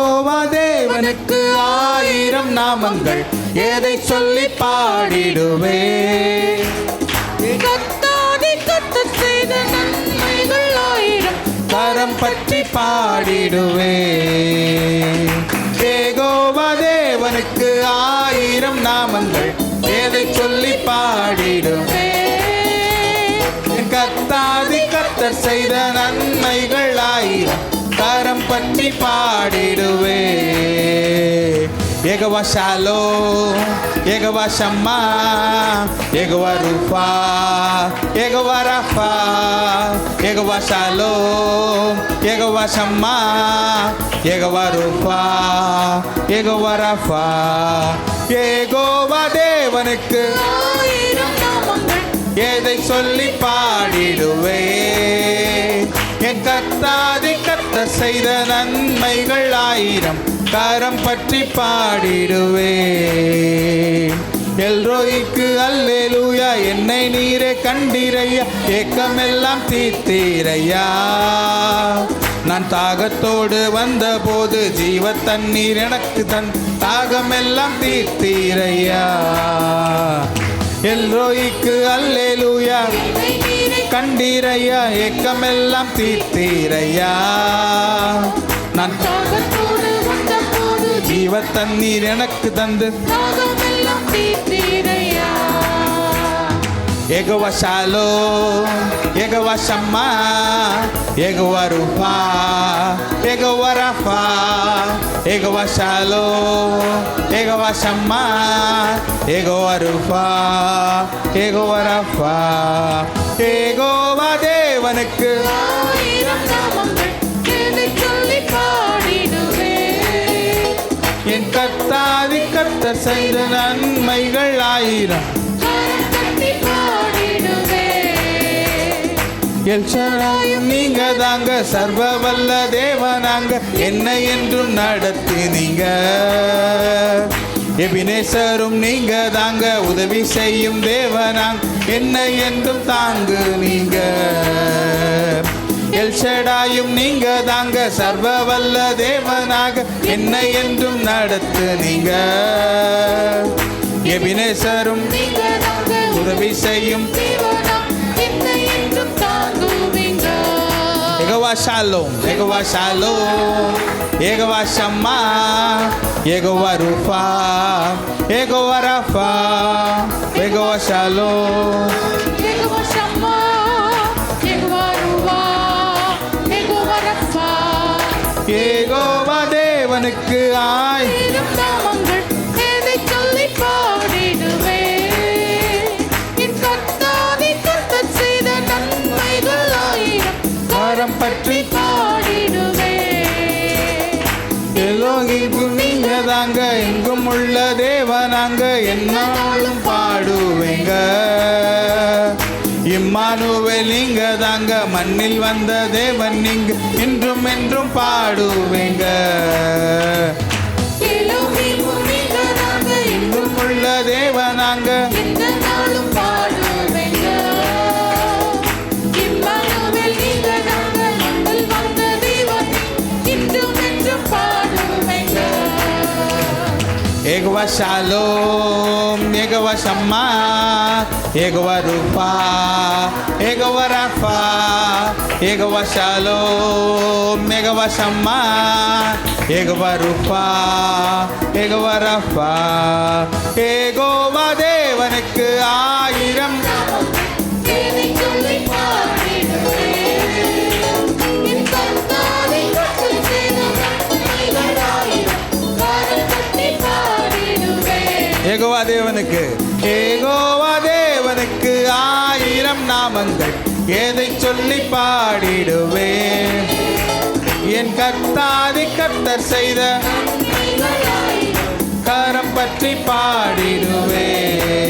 ஏகோவா தேவனுக்கு ஆயிரம் நாமங்கள். எதை சொல்லி பாடிடுவே? கத்தாதி கத்த செய்த நன்மைகள் ஆயிரம். கரம் பற்றி பாடிடுவே. ஏகோவா தேவனுக்கு ஆயிரம் நாமங்கள். எதை சொல்லி பாடிடுவே? கத்தாதி கத்தர் செய்த நன்மைகள் ஆயிரம். கரம் பற்றி பாடிடுவே. ஏகவா ஷாலோ ஏகவா ஷம்மா ஏகவா ரூபா Jehovah Rapha ஏகவா shallow ஏகவா Shammah Jehovah ரூபா ஏகவா ரஃபா. ஏகோவா தேவனுக்கு எதை சொல்லி பாடிடுவே. என் கத்தாதி கத்த செய்த நன்மைகள் ஆயிரம். கரம் பற்றி பாடிடுவே எல்ரோய்க்கு அல்லேலூயா என்னை நீரே கண்டீரையா. ஏக்கமெல்லாம் தீர்த்தீரையா நான் தாகத்தோடு வந்த போது ஜீவ தண்ணீர் எனக்கு தன் தாகமெல்லாம் தீர்த்தீரையா எல்ரோய்க்கு அல்லேலூயா இவை கண்டீரையா ஏக்கமெல்லாம் தீர்த்தீரையா நான் ஜீவ தண்ணீர் எனக்கு தந்து. தாகமெல்லாம் தீர்த்தீரையா ஏகவ ஷாலோ ஏகவ ரூபா ஏகவ ரஃபா. ஏகவ ஷாலோ ஏகவ ஷம்மா ஏகவ ரூபா ஏகவ ரஃபா. ஏகோவ தேவனுக்கு. என் கத்தாதி கத்த செய்த நன்மைகள் ஆயிரம். எல்ஷராயும் நீங்க தாங்க சர்வ வல்ல தேவனாங்க. என்னை என்றும் நடத்தினீங்க எபினேசரும் நீங்க தாங்க உதவி செய்யும் தேவனாங்க. என்னை என்றும் தாங்கு நீங்க. எல்ஷடாயும் நீங்க தாங்க சர்வ வல்ல தேவனாக. என்னை என்றும் எபினேசரும் நீங்க. நாங்கள் உதவி செய்யும் தேவனாம் ஏகவா ஷாலோம் ஏகவா ஷாலோம் ஏகவா ஷம்மா ஏகவா ரூபா Jehovah Rapha Jehovah Shalom Jehovah Shammah, Jehovah ருவா, யெகோவா ரஃபா. ஏகோவா தேவனுக்கு ஆய் நீங்க எங்கும் உள்ள தேவனாங்க என்னாலும் பாடுவேங்க. இம்மானுவே நீங்க தாங்க மண்ணில் வந்த தேவன் நீங்க இன்றும் என்றும் பாடுவேங்க. எலோஹிமு ஏகவா ஷாலோம் ஏகவா ஷம்மா ஏகவா ரூபா Jehovah Rapha Jehovah Shalom ஏகவா Shammah Jehovah ரூபா ஏகவா ரஃபா. ஏகோவா தேவனுக்கு ஆயிரம் தேவனுக்கு ஏகோவா தேவனுக்கு ஆயிரம் நாமங்கள். எதை சொல்லி பாடிடுவேன் என் கர்த்தாதி கர்த்தர் செய்த கரம் பற்றி பாடிடுவேன்